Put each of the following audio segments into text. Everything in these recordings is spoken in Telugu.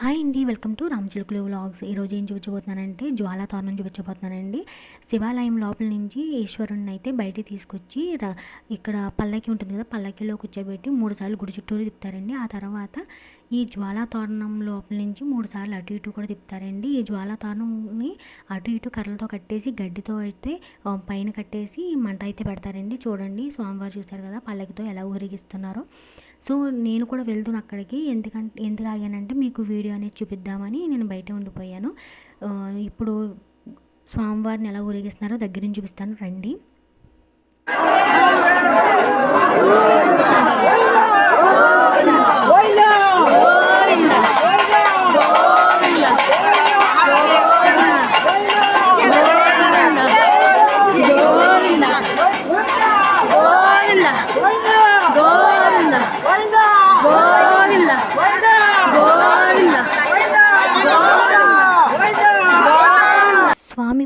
హాయ్ అండి వెల్కమ్ టు రామచిలుకులు వ్లాగ్స్. ఈరోజు ఏం చూపించబోతున్నానంటే జ్వాలా తోరణం చూపించబోతున్నానండి. శివాలయం లోపల నుంచి ఈశ్వరుణ్ణి అయితే బయటికి తీసుకొచ్చి ఇక్కడ పల్లకి ఉంటుంది కదా పల్లకిలో కూర్చోబెట్టి మూడు సార్లు గుడి చుట్టూరు తిప్పుతారండి. ఆ తర్వాత ఈ జ్వాలా తోరణం లోపల నుంచి మూడు సార్లు అటు ఇటు కూడా తిప్పుతారండి. ఈ జ్వాలా తోరణంని అటు ఇటు కర్రలతో కట్టేసి గడ్డితో అయితే పైన కట్టేసి మంట అయితే పెడతారండి. చూడండి స్వామివారు చూస్తారు కదా పల్లకితో ఎలా ఊరేగిస్తున్నారో. సో నేను కూడా వెళ్తున్నా అక్కడికి ఎందుకంటే ఎందుకు ఆగానంటే మీకు వీడియో అనేది చూపిద్దామని నేను బయట ఉండిపోయాను. ఇప్పుడు స్వామివారిని ఎలా ఊరేగిస్తున్నారో దగ్గర నుంచి చూపిస్తాను. రండి.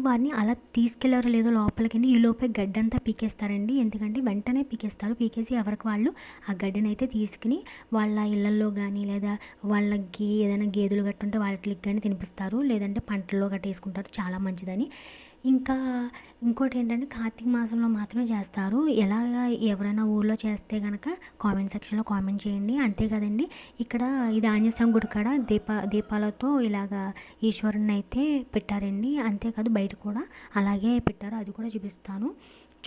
వారిని అలా తీసుకెళ్ళారో లేదో లోపలికి ఈ లోపే గడ్డంతా పీకేస్తారండి. ఎందుకంటే వెంటనే పీకేస్తారు. పీకేసి ఎవరికి వాళ్ళు ఆ గడ్డిని అయితే తీసుకుని వాళ్ళ ఇళ్ళల్లో కానీ లేదా వాళ్ళకి ఏదైనా గేదెలు గట్టుంటే వాటికి కానీ తినిపిస్తారు. లేదంటే పంటల్లో గట్ట వేసుకుంటారు చాలా మంచిదని. ఇంకా ఇంకోటి ఏంటంటే కార్తీక మాసంలో మాత్రమే చేస్తారు. ఎలాగా ఎవరైనా ఊళ్ళో చేస్తే కనుక కామెంట్ సెక్షన్లో కామెంట్ చేయండి. అంతే కదండి. ఇక్కడ ఇది ఆంజనేయం గుడి కాడ దీప దీపాలతో ఇలాగా ఈశ్వరుని అయితే పెట్టారండి. అంతేకాదు బయట కూడా అలాగే పెట్టారు. అది కూడా చూపిస్తాను.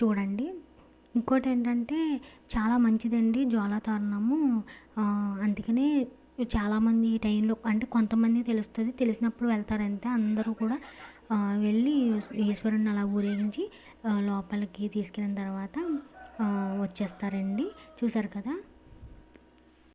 చూడండి. ఇంకోటి ఏంటంటే చాలా మంచిదండి జ్వాలాతోరణము. తారణము అందుకనే చాలామంది ఈ టైంలో అంటే కొంతమంది తెలుస్తుంది తెలిసినప్పుడు వెళ్తారంతే. అందరూ కూడా వెళ్ళి ఈశ్వరుని అలా ఊరేగించి లోపలికి తీసుకెళ్ళిన తర్వాత వచ్చేస్తారండి. చూసారు కదా?